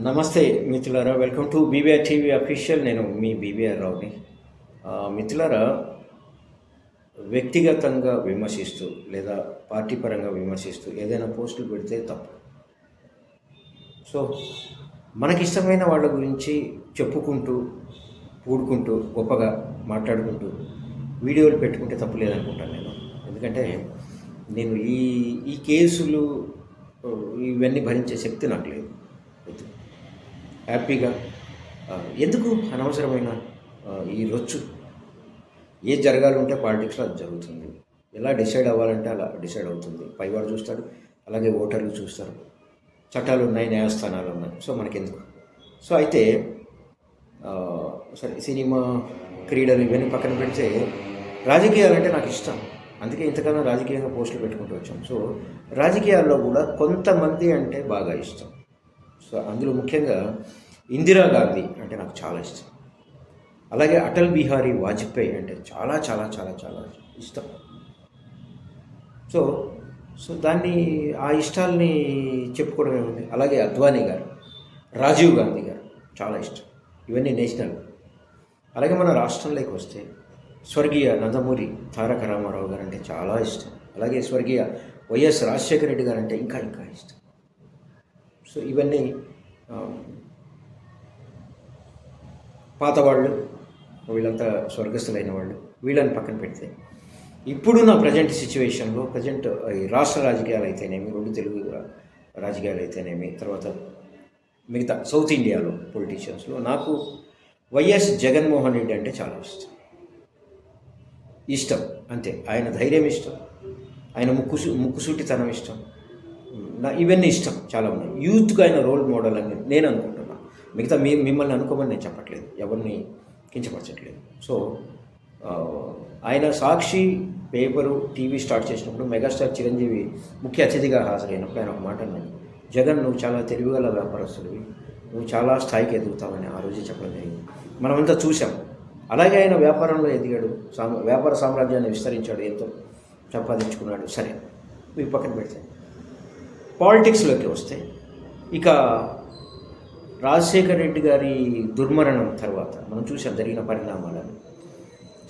నమస్తే మిత్రులారా welcome to BBR TV official నేను మీ బీబీఆర్ రావుని. మిత్రులారా వ్యక్తిగతంగా విమర్శిస్తూ లేదా పార్టీ పరంగా విమర్శిస్తూ ఏదైనా పోస్టులు పెడితే తప్పు. సో మనకిష్టమైన వాళ్ళ గురించి చెప్పుకుంటూ పూడుకుంటూ గొప్పగా మాట్లాడుకుంటూ వీడియోలు పెట్టుకుంటే తప్పు లేదనుకుంటాను నేను. ఎందుకంటే నేను ఈ ఈ కేసులు ఇవన్నీ భరించే శక్తి నాకు లేదు. హ్యాపీగా. ఎందుకు అనవసరమైన ఈ రొచ్చు? ఏది జరగాలి ఉంటే పాలిటిక్స్లో అది జరుగుతుంది. ఎలా డిసైడ్ అవ్వాలంటే అలా డిసైడ్ అవుతుంది. పైవాడు చూస్తాడు అలాగే ఓటర్లు చూస్తారు. చట్టాలు ఉన్నాయి న్యాయస్థానాలు ఉన్నాయి. సో మనకెందుకు? సో అయితే సరే సినిమా క్రీడలు ఇవన్నీ పక్కన పెడితే రాజకీయాలు అంటే నాకు ఇష్టం. అందుకే ఇంతకన్నా రాజకీయంగా పోస్టులు పెట్టుకుంటూ వచ్చాం. సో రాజకీయాల్లో కూడా కొంతమంది అంటే బాగా ఇష్టం. సో అందులో ముఖ్యంగా ఇందిరాగాంధీ అంటే నాకు చాలా ఇష్టం. అలాగే అటల్ బిహారీ వాజ్పేయి అంటే చాలా చాలా చాలా చాలా ఇష్టం. సో సో దాన్ని ఆ ఇష్టాలని చెప్పుకోవడం ఏముంది? అలాగే అద్వానీ గారు రాజీవ్ గాంధీ గారు చాలా ఇష్టం. ఇవన్నీ నేషనల్. అలాగే మన రాష్ట్రంలోకి వస్తే స్వర్గీయ నందమూరి తారక రామారావు గారు అంటే చాలా ఇష్టం. అలాగే స్వర్గీయ వైఎస్ రాజశేఖర రెడ్డి గారు అంటే ఇంకా ఇంకా ఇష్టం. సో ఇవన్నీ పాత పాతవాళ్ళు వీళ్ళంతా స్వర్గస్థులైన వాళ్ళు వీళ్ళని పక్కన పెడితే. ఇప్పుడు నా ప్రజెంట్ సిచ్యువేషన్లో ప్రజెంట్ ఈ రాష్ట్ర రాజకీయాలు అయితేనేమి రెండు తెలుగు రాజకీయాలు అయితేనేమి తర్వాత మిగతా సౌత్ ఇండియాలో పొలిటీషియన్స్లో నాకు వైఎస్ జగన్మోహన్ రెడ్డి అంటే చాలా ఇష్టం. ఇష్టం అంతే. ఆయన ధైర్యం ఇష్టం. ఆయన ముక్కుసు ముక్కుసూటితనం ఇష్టం. నా ఇవన్నీ ఇష్టం చాలా ఉన్నాయి. యూత్గా ఆయన రోల్ మోడల్ అని నేను అనుకుంటున్నాను మిగతా మీ మిమ్మల్ని అనుకోమని నేను చెప్పట్లేదు. ఎవరిని కించపరచట్లేదు. సో ఆయన సాక్షి పేపరు టీవీ స్టార్ట్ చేసినప్పుడు మెగాస్టార్ చిరంజీవి ముఖ్య అతిథిగా హాజరైనప్పుడు ఆయన ఒక మాట అన్నాడు. జగన్ నువ్వు చాలా తెలివిగల వ్యాపారస్తుడివి. నువ్వు చాలా స్థాయికి ఎదుగుతావని ఆ రోజే చెప్పడం జరిగింది. మనమంతా చూసాం అలాగే ఆయన వ్యాపారంలో ఎదిగాడు. సామ వ్యాపార సామ్రాజ్యాన్ని విస్తరించాడు. ఎంతో సంపాదించుకున్నాడు. సరే మీ పక్కన పెడితే పాలిటిక్స్లోకి వస్తే ఇక రాజశేఖర్ రెడ్డి గారి దుర్మరణం తర్వాత మనం చూసాం జరిగిన పరిణామాలను.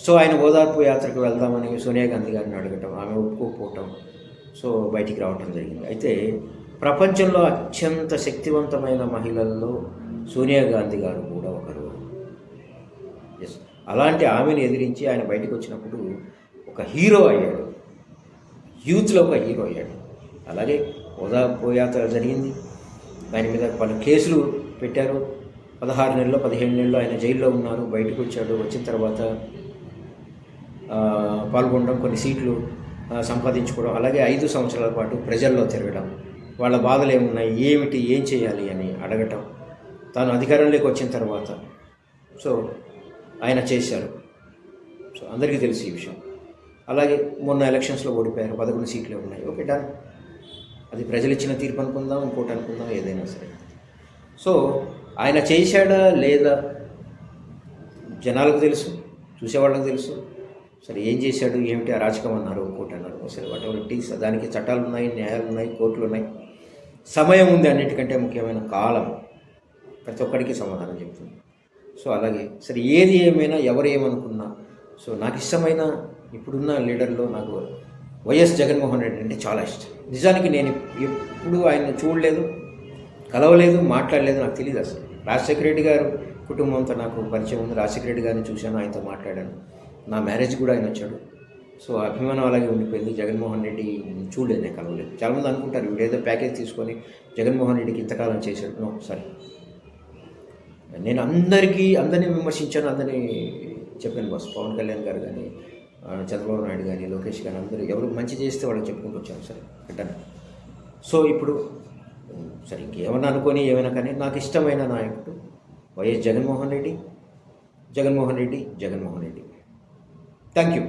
సో ఆయన ఓదార్పు యాత్రకు వెళ్దామని సోనియా గాంధీ గారిని అడగటం ఆమె ఒప్పుకోకపోవటం సో బయటికి రావటం జరిగింది. అయితే ప్రపంచంలో అత్యంత శక్తివంతమైన మహిళల్లో సోనియా గాంధీ గారు కూడా ఒకరు. ఎస్ అలాంటి ఆమెను ఎదిరించి ఆయన బయటకు వచ్చినప్పుడు ఒక హీరో అయ్యాడు. యూత్లో ఒక హీరో అయ్యాడు. అలాగే యాత్ర జరిగింది. ఆయన మీద పలు కేసులు పెట్టారు. పదహారు నెలల్లో పదిహేను నెలల్లో ఆయన జైల్లో ఉన్నారు. బయటకు వచ్చాడు. వచ్చిన తర్వాత పాల్గొనడం కొన్ని సీట్లు సంపాదించుకోవడం అలాగే ఐదు సంవత్సరాల పాటు ప్రజల్లో తిరగడం. వాళ్ళ బాధలు ఏమున్నాయి? ఏమిటి? ఏం చేయాలి అని అడగటం. తాను అధికారంలోకి వచ్చిన తర్వాత సో ఆయన చేశారు. సో అందరికీ తెలుసు ఈ విషయం. అలాగే మొన్న ఎలక్షన్స్లో ఓడిపోయారు. పదకొండు సీట్లే ఉన్నాయి. Okay done. అది ప్రజలు ఇచ్చిన తీర్పు అనుకుందాం ఇంకోటి అనుకుందాం ఏదైనా సరే. సో ఆయన చేశాడా లేదా జనాలకు తెలుసు చూసేవాళ్ళకి తెలుసు. సరే ఏం చేశాడు ఏమిటి అరాచకం అన్నారు ఇంకోటి అన్నారు సరే వాట్ ఎవర్ ఇట్ ఈస్ దానికి చట్టాలు ఉన్నాయి న్యాయాలు ఉన్నాయి కోర్టులు ఉన్నాయి. సమయం ఉంది అన్నిటికంటే ముఖ్యమైన కాలం. ప్రతి ఒక్కడికి సమాధానం చెప్తుంది. సో అలాగే సరే ఏది ఏమైనా ఎవరు ఏమనుకున్నా సో నాకు ఇష్టమైన ఇప్పుడున్న లీడర్లో నాకు వైఎస్ జగన్మోహన్ రెడ్డి అంటే చాలా ఇష్టం. నిజానికి నేను ఎప్పుడు ఆయన చూడలేదు కలవలేదు మాట్లాడలేదు నాకు తెలియదు అసలు. రాజశేఖర రెడ్డి గారు కుటుంబంతో నాకు పరిచయం ఉంది. రాజశేఖర రెడ్డి గారిని చూశాను ఆయనతో మాట్లాడాను. నా మ్యారేజ్ కూడా ఆయన వచ్చాడు. సో అభిమానం అలాగే ఉండిపోయింది. జగన్మోహన్ రెడ్డి చూడలేదు నేను కలవలేదు. చాలామంది అనుకుంటారు ఏదో ప్యాకేజ్ తీసుకొని జగన్మోహన్ రెడ్డికి ఇంతకాలం చేశాడు. No sorry. నేను అందరికీ అందరినీ విమర్శించాను అందరినీ చెప్పాను బాస్ పవన్ కళ్యాణ్ గారు కానీ చంద్రబాబు నాయుడు కానీ లోకేష్ కానీ అందరూ ఎవరు మంచి చేస్తే వాళ్ళకి చెప్పుకుంటూ వచ్చాను సరే రిటర్న్ సో ఇప్పుడు సరే ఇంకేమన్నా అనుకొని ఏమైనా కానీ నాకు ఇష్టమైన నాయకుడు YS Jaganmohan Reddy. Jaganmohan Reddy Jaganmohan Reddy. Thank you